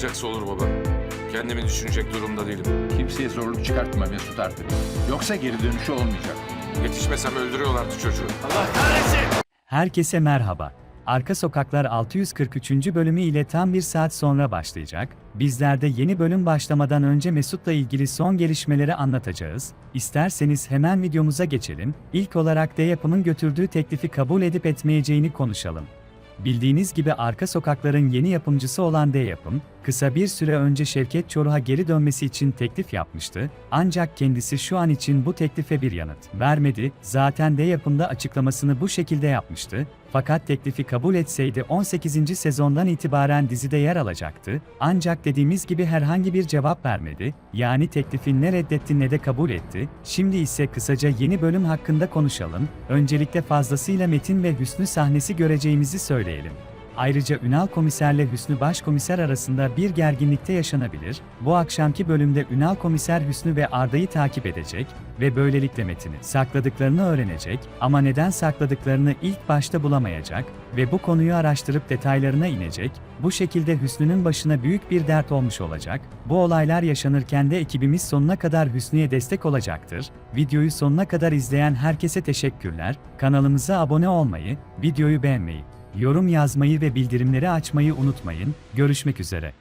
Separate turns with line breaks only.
olacaksa olur baba. Kendimi düşünecek durumda değilim.
Kimseye zorluk çıkartma Mesut artık. Yoksa geri dönüşü olmayacak.
Yetişmesem öldürüyorlardı çocuğu.
Herkese merhaba. Arka Sokaklar 643. bölümü ile tam bir saat sonra başlayacak. Bizler de yeni bölüm başlamadan önce Mesut'la ilgili son gelişmeleri anlatacağız. İsterseniz hemen videomuza geçelim. İlk olarak D yapımın götürdüğü teklifi kabul edip etmeyeceğini konuşalım. Bildiğiniz gibi Arka Sokaklar'ın yeni yapımcısı olan D Yapım, kısa bir süre önce Şevket Çoruh'a geri dönmesi için teklif yapmıştı. Ancak kendisi şu an için bu teklife bir yanıt vermedi. Zaten D Yapım'da açıklamasını bu şekilde yapmıştı. Fakat teklifi kabul etseydi 18. sezondan itibaren dizide yer alacaktı. Ancak dediğimiz gibi herhangi bir cevap vermedi. Yani teklifi ne reddetti ne de kabul etti. Şimdi ise kısaca yeni bölüm hakkında konuşalım. Öncelikle fazlasıyla Metin ve Hüsnü sahnesi göreceğimizi söyleyelim. Ayrıca Ünal komiserle Hüsnü başkomiser arasında bir gerginlikte yaşanabilir. Bu akşamki bölümde Ünal komiser Hüsnü ve Arda'yı takip edecek ve böylelikle Metin'i sakladıklarını öğrenecek ama neden sakladıklarını ilk başta bulamayacak ve bu konuyu araştırıp detaylarına inecek. Bu şekilde Hüsnü'nün başına büyük bir dert olmuş olacak. Bu olaylar yaşanırken de ekibimiz sonuna kadar Hüsnü'ye destek olacaktır. Videoyu sonuna kadar izleyen herkese teşekkürler. Kanalımıza abone olmayı, videoyu beğenmeyi, yorum yazmayı ve bildirimleri açmayı unutmayın. Görüşmek üzere.